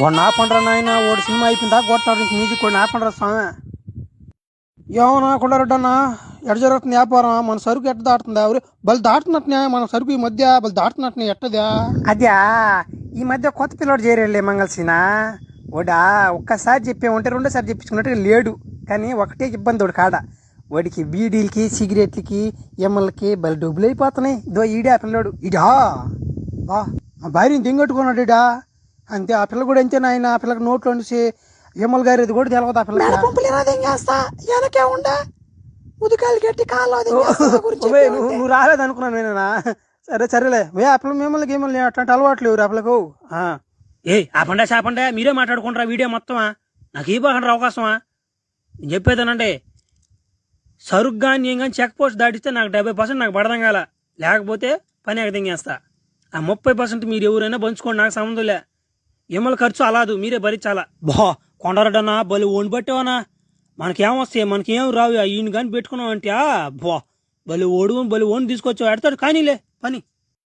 వాడు నాపండ్రా నాయన వాడు సినిమా అయిపోయిందా? కొట్టాడు ఇంక మ్యూజిక్ కూడా నాపండ్రా స్వామి. ఏమన్నా కొండారెడ్డన్నా ఎడ జరుగుతుంది వ్యాపారం? మన సరుకు ఎట్ట దాటుతుందా? ఎవరు బలి దాటుతున్నట్టునే మన సరుకు ఈ మధ్య బలి దాటున్నట్టునే ఎట్టదా? అద్యా ఈ మధ్య కొత్త పిల్లడు చేరేళ్ళే మంగళసీన? వాడా ఒక్కసారి చెప్పామంటే రెండోసారి చెప్పించుకున్నట్టుగా లేడు. కానీ ఒకటే ఇబ్బంది వాడు కాడ? వాడికి బీడీలకి సిగరెట్లకి ఎమ్మలకి బలి డబ్బులు అయిపోతున్నాయి. ఇదో ఈడే ఆ పిల్లోడు ఇడా బా మా భార్యని దింగట్టుకున్నాడు ఇడా అంతే. ఆ పిల్ల కూడా అంతే నాయన. ఆ పిల్లకి నోట్లో నుంచి ఎమ్మల గారి ఇది కూడా తెలవదు ఆ పిల్లకి. వెనకే ఉండా. ముదుకాలు గట్టి కాళ్ళు నువ్వు నువ్వు రాలేదు అనుకున్నాను నేనా సరే సరేలే. వే ఆ పిల్ల మిమ్మల్ని గేమల్ని అట్లాంటి అలవాట్లు లేవు ఆ పిల్లకు? ఆ. ఏ ఆపండే చాపండే మీరే మాట్లాడుకుంటారా వీడియో మొత్తమా? నాకు ఈ బాగా అవకాశమా? నేను చెప్పేదేనంటే సరుకు కానీ నేను కానీ చెక్ పోస్ట్ దాటిస్తే నాకు డెబ్బై పర్సెంట్ నాకు పడదాం కాల. లేకపోతే పని ఎగదింగేస్తా ఆ ముప్పై పర్సెంట్ మీరు ఎవరైనా పంచుకోండి నాకు సంబంధం లే. ఎమ్మల ఖర్చు అలాదు మీరే భరించాలా? బా కొండరడనా బలి ఓన్ పట్టేవనా? మనకేం వస్తాయి? మనకేం రావు? ఈయన కానీ పెట్టుకున్నాం అంటే బా బలి ఓడు బలి ఓన్ తీసుకొచ్చావు ఎడతాడు కానీలే పని.